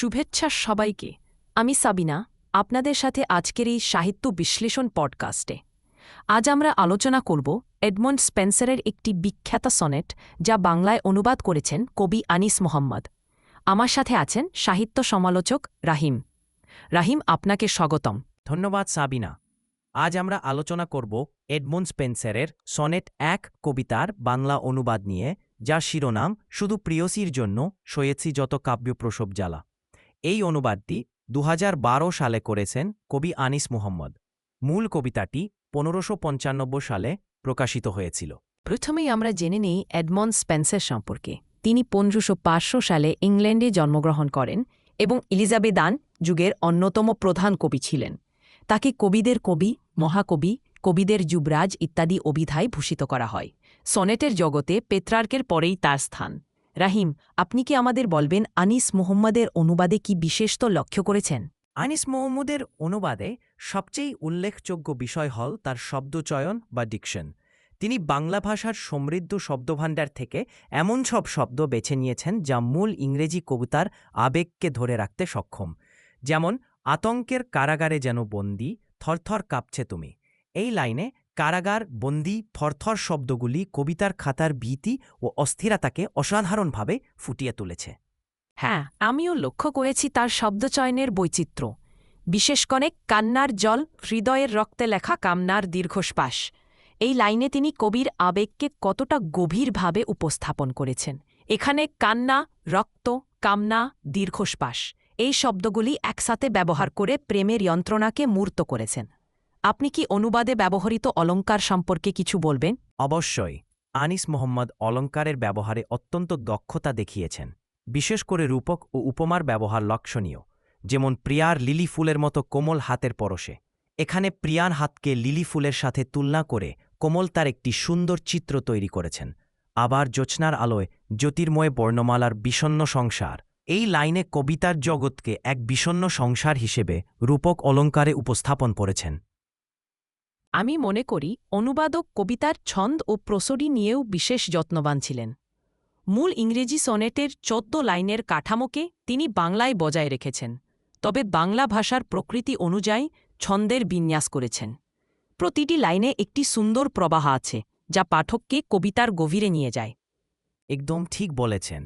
শুভেচ্ছা সবাইকে। আমি সাবিনা, আপনাদের সাথে আজকের এই সাহিত্য বিশ্লেষণ পডকাস্টে। আজ আমরা আলোচনা করব এডমন্ড স্পেন্সারের একটি বিখ্যাত সনেট যা বাংলায় অনুবাদ করেছেন কবি আনিস মোহাম্মদ। আমার সাথে আছেন সাহিত্য সমালোচক রাহিম। রাহিম, আপনাকে স্বাগতম। ধন্যবাদ সাবিনা। আজ আমরা আলোচনা করব এডমন্ড স্পেন্সারের সনেট এক কবিতার বাংলা অনুবাদ নিয়ে, যার শিরোনাম শুধু প্রিয়সীর জন্য সয়েছি যত কাব্যপ্রসব জ্বালা। এই অনুবাদটি দু হাজার বারো সালে করেছেন কবি আনিস মুহাম্মদ। মূল কবিতাটি পনেরোশো সালে প্রকাশিত হয়েছিল। প্রথমেই আমরা জেনে নিই এডমন্ড স্পেন্সার সম্পর্কে। তিনি পনেরোশো সালে ইংল্যান্ডে জন্মগ্রহণ করেন এবং এলিজাবেদান যুগের অন্যতম প্রধান কবি ছিলেন। তাকে কবিদের কবি, মহাকবি, কবিদের যুবরাজ ইত্যাদি অভিধায় ভূষিত করা হয়। সনেটের জগতে পেত্রার্কের পরেই তার স্থান। রাহিম, আপনি কি আমাদের বলবেন আনিস মুহম্মদের অনুবাদে কি বিশেষ তো লক্ষ্য করেছেন? আনিস মোহাম্মদের অনুবাদে সবচেয়ে উল্লেখযোগ্য বিষয় হল তার শব্দচয়ন বা ডিকশন। তিনি বাংলা ভাষার সমৃদ্ধ শব্দভাণ্ডার থেকে এমন সব শব্দ বেছে নিয়েছেন যা মূল ইংরেজি কবিতার আবেগকে ধরে রাখতে সক্ষম। যেমন, আতঙ্কের কারাগারে যেন বন্দি, থরথর কাঁপছে তুমি। এই লাইনে কারাগার, বন্দি, থরথর শব্দগুলি কবিতার খাতার ভীতি ও অস্থিরতাকে অসাধারণভাবে ফুটিয়ে তুলেছে। হ্যাঁ আমিও লক্ষ্য করেছি তার শব্দচয়নের বৈচিত্র্য। বিশেষ করে কান্নার জল, হৃদয়ের রক্তে লেখা কামনার দীর্ঘশ্বাস। এই লাইনে তিনি কবির আবেগকে কতটা গভীরভাবে উপস্থাপন করেছেন। এখানে কান্না, রক্ত, কামনা, দীর্ঘশ্বাস এই শব্দগুলি একসাথে ব্যবহার করে প্রেমের যন্ত্রণাকে মূর্ত করেছেন। আপনি কি অনুবাদে ব্যবহৃত অলঙ্কার সম্পর্কে কিছু বলবেন? অবশ্যই। আনিস মোহাম্মদ অলঙ্কারের ব্যবহারে অত্যন্ত দক্ষতা দেখিয়েছেন। বিশেষ করে রূপক ও উপমার ব্যবহার লক্ষণীয়, যেমন প্রিয়ার লিলি ফুলের মতো কোমল হাতের পরশে। এখানে প্রিয়ার হাতকে লিলি ফুলের সাথে তুলনা করে কোমল তার একটি সুন্দর চিত্র তৈরি করেছেন। আবার জ্যোৎস্নার আলোয় জ্যোতির্ময় বর্ণমালার বিষণ্ন সংসার। এই লাইনে কবিতার জগৎকে এক বিষণ্ন সংসার হিসেবে রূপক অলঙ্কারে উপস্থাপন করেছেন। আমি মনে করি অনুবাদক কবিতার ছন্দ ও প্রসরি নিয়েও বিশেষ যত্নবান ছিলেন। মূল ইংরেজি সনেটের চোদ্দ লাইনের কাঠামোকে তিনি বাংলায় বজায় রেখেছেন, তবে বাংলা ভাষার প্রকৃতি অনুযায়ী ছন্দের বিন্যাস করেছেন। প্রতিটি লাইনে একটি সুন্দর প্রবাহ আছে, যা পাঠককে কবিতার গভীরে নিয়ে যায়। একদম ঠিক বলেছেন।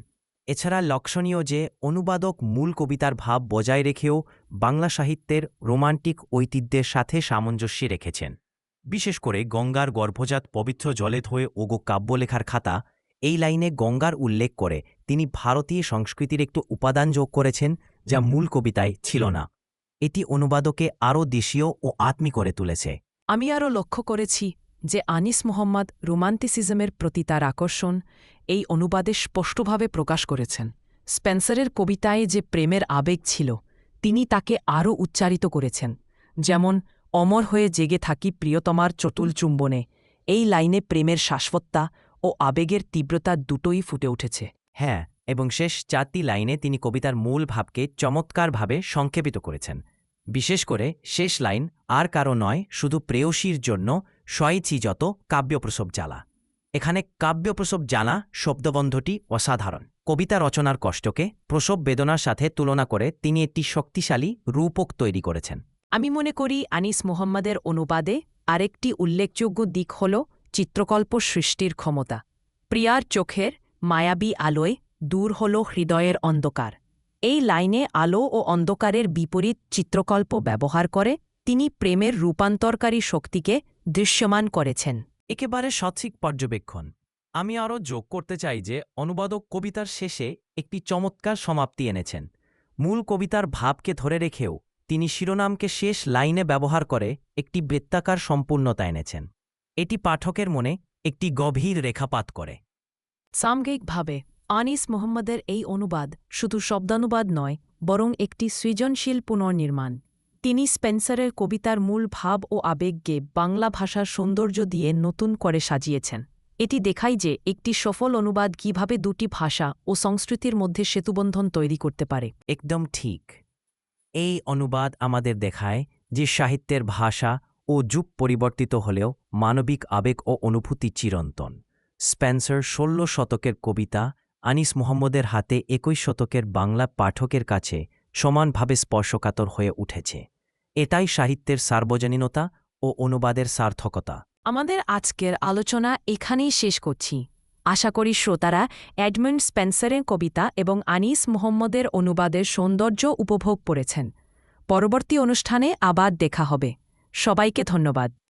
এছাড়া লক্ষণীয় যে অনুবাদক মূল কবিতার ভাব বজায় রেখেও বাংলা সাহিত্যের রোমান্টিক ঐতিহ্যের সাথে সামঞ্জস্যে রেখেছেন। বিশেষ করে গঙ্গার গর্ভজাত পবিত্র জলে ধোয়ে ওগো কাব্যলেখার খাতা এই লাইনে গঙ্গার উল্লেখ করে তিনি ভারতীয় সংস্কৃতির একটু উপাদান যোগ করেছেন যা মূল কবিতায় ছিল না। এটি অনুবাদকে আরও দেশীয় ও আত্মী করে তুলেছে। আমি আরও লক্ষ্য করেছি যে আনিস মোহাম্মদ রোমান্টিসিজমের প্রতি তার আকর্ষণ এই অনুবাদে স্পষ্টভাবে প্রকাশ করেছেন। স্পেন্সারের কবিতায় যে প্রেমের আবেগ ছিল তিনি তাকে আরও উচ্চারিত করেছেন যেমন অমর হয়ে জেগে থাকি প্রিয়তমার চটুল চুম্বনে। এই লাইনে প্রেমের শাশ্বত্তা ও আবেগের তীব্রতা দুটোই ফুটে উঠেছে। হ্যাঁ এবং শেষ চারটি লাইনে তিনি কবিতার মূল ভাবকে চমৎকারভাবে সংক্ষেপিত করেছেন। বিশেষ করে শেষ লাইন, আর কারও নয়, শুধু প্রেয়সীর জন্য স্বইচি যত কাব্যপ্রসব জ্বালা। এখানে কাব্যপ্রসব জ্বালা শব্দবন্ধটি অসাধারণ। কবিতা রচনার কষ্টকে প্রসব বেদনার সাথে তুলনা করে তিনি একটি শক্তিশালী রূপক তৈরি করেছেন। আমি মনে করি আনিস মোহাম্মদের অনুবাদে আরেকটি উল্লেখযোগ্য দিক হল চিত্রকল্প সৃষ্টির ক্ষমতা। প্রিয়ার চোখের মায়াবী আলোয় দূর হল হৃদয়ের অন্ধকার। এই লাইনে আলো ও অন্ধকারের বিপরীত চিত্রকল্প ব্যবহার করে তিনি প্রেমের রূপান্তরকারী শক্তিকে দৃশ্যমান করেছেন। একেবারে সঠিক পর্যবেক্ষণ। আমি আরও যোগ করতে চাই যে অনুবাদক কবিতার শেষে একটি চমৎকার সমাপ্তি এনেছেন। মূল কবিতার ভাবকে ধরে রেখেও তিনি শিরোনামকে শেষ লাইনে ব্যবহার করে একটি বৃত্তাকার সম্পূর্ণতা এনেছেন। এটি পাঠকের মনে একটি গভীর রেখাপাত করে। সামগ্রিকভাবে আনিস মোহাম্মদের এই অনুবাদ শুধু শব্দানুবাদ নয় বরং একটি সৃজনশীল পুনর্নির্মাণ। তিনি স্পেন্সারের কবিতার মূল ভাব ও আবেগকে বাংলা ভাষার সৌন্দর্য দিয়ে নতুন করে সাজিয়েছেন। এটি দেখায় যে একটি সফল অনুবাদ কীভাবে দুটি ভাষা ও সংস্কৃতির মধ্যে সেতুবন্ধন তৈরি করতে পারে। একদম ঠিক। এই অনুবাদ আমাদের দেখায় যে সাহিত্যের ভাষা ও যুগ পরিবর্তিত হলেও মানবিক আবেগ ও অনুভূতি চিরন্তন। স্পেন্সার ষোলো শতকের কবিতা আনিস মোহাম্মদের হাতে একই শতকের বাংলা পাঠকের কাছে সমানভাবে স্পর্শকাতর হয়ে উঠেছে। এটাই সাহিত্যের সার্বজনীনতা ও অনুবাদের সার্থকতা। আমাদের আজকের আলোচনা এখানেই শেষ করছি। আশা করি শ্রোতারা এডমন্ড স্পেন্সারের কবিতা এবং আনিস মোহাম্মদের অনুবাদের সৌন্দর্য উপভোগ করেছেন। পরবর্তী অনুষ্ঠানে আবার দেখা হবে। সবাইকে ধন্যবাদ।